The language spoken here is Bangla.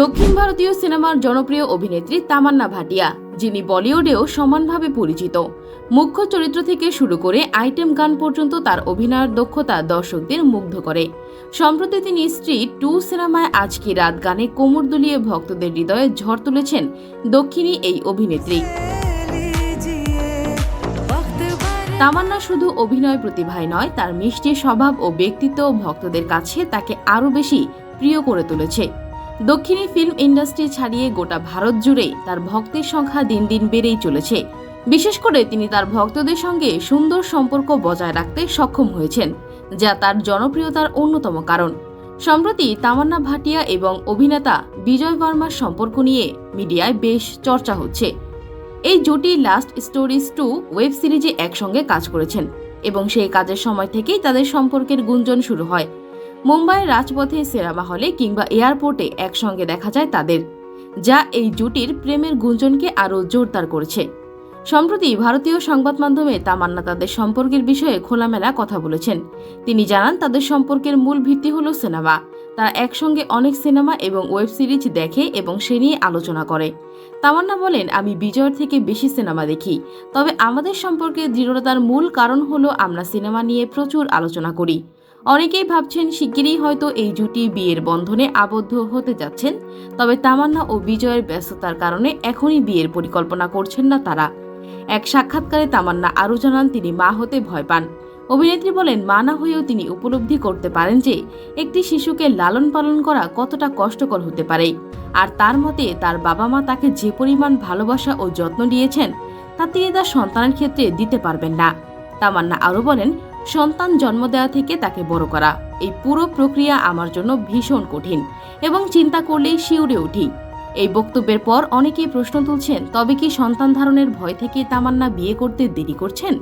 দক্ষিণ ভারতীয় সিনেমার জনপ্রিয় অভিনেত্রী তামান্না ভাটিয়া, যিনি বলিউডেও সমানভাবে পরিচিত। মুখ্য চরিত্র থেকে শুরু করে আইটেম গান পর্যন্ত তার অভিনয়ের দক্ষতা দর্শকদের মুগ্ধ করে। সম্প্রতি তিনি স্ত্রী টু সিনেমায় আজ কি রাত গানে কোমর দুলিয়ে ভক্তদের হৃদয়ে ঝড় তুলেছেন দক্ষিণী এই অভিনেত্রী। তামান্না শুধু অভিনয় প্রতিভায় নয়, তার মিষ্টি স্বভাব ও ব্যক্তিত্ব ভক্তদের কাছে তাকে আরও বেশি প্রিয় করে তুলেছে। দক্ষিণী ফিল্ম ইন্ডাস্ট্রি ছাড়িয়ে গোটা ভারত জুড়েই তার ভক্তের সংখ্যা দিন দিন বেড়েই চলেছে। বিশেষ করে তিনি তার ভক্তদের সঙ্গে সুন্দর সম্পর্ক বজায় রাখতে সক্ষম হয়েছেন, যা তার জনপ্রিয়তার অন্যতম কারণ। সম্প্রতি তামান্না ভাটিয়া এবং অভিনেতা বিজয় বর্মার সম্পর্ক নিয়ে মিডিয়ায় বেশ চর্চা হচ্ছে। এই জুটি লাস্ট স্টোরিজ টু ওয়েব সিরিজে একসঙ্গে কাজ করেছেন এবং সেই কাজের সময় থেকেই তাদের সম্পর্কের গুঞ্জন শুরু হয়। মুম্বাইয়ের রাজপথে সিনেমা হলে কিংবা এয়ারপোর্টে একসঙ্গে দেখা যায় তাদের, যা এই জুটির প্রেমের গুঞ্জনকে আরও জোরদার করেছে। সম্প্রতি ভারতীয় সংবাদ মাধ্যমে তামান্না তাদের সম্পর্কের বিষয়ে খোলামেলা কথা বলেছেন। তিনি জানান, তাদের সম্পর্কের মূল ভিত্তি হল সিনেমা। তারা একসঙ্গে অনেক সিনেমা এবং ওয়েব সিরিজ দেখে এবং সে নিয়ে আলোচনা করে। তামান্না বলেন, আমি বিজয়ের থেকে বেশি সিনেমা দেখি। তবে আমাদের সম্পর্কে দৃঢ়তার মূল কারণ হলো আমরা সিনেমা নিয়ে প্রচুর আলোচনা করি। অনেকেই ভাবছেন শিগগিরই হয়তো এই জুটি বিয়ের বন্ধনে আবদ্ধ হতে যাচ্ছেন, তবে তামান্না ও বিজয়ের ব্যস্ততার কারণে এখনই বিয়ের পরিকল্পনা করছেন না তারা। এক সাক্ষাৎকারে তামান্না আরও জানান, তিনি মা হতে ভয় পান। অভিনেত্রী বলেন, মা না হয়েও তিনি উপলব্ধি করতে পারেন যে, একটি শিশুকে লালন পালন করা কতটা কষ্টকর হতে পারে। আর তার মতে, তার বাবা মা তাকে যে পরিমাণ ভালোবাসা ও যত্ন দিয়েছেন, তা তিনি তার সন্তানের ক্ষেত্রে দিতে পারবেন না। তামান্না আরও বলেন সন্তান জন্ম দেওয়া থেকে তাকে বড় করা। এই পুরো প্রক্রিয়া আমার জন্য ভীষণ কঠিন এবং চিন্তা করলেই শিউরে উঠি। এই বক্তব্যের পর অনেকেই প্রশ্ন তুলছেন, তবে কি সন্তান ধারণের ভয় থেকে তামান্না বিয়ে করতে দেরি করছেন?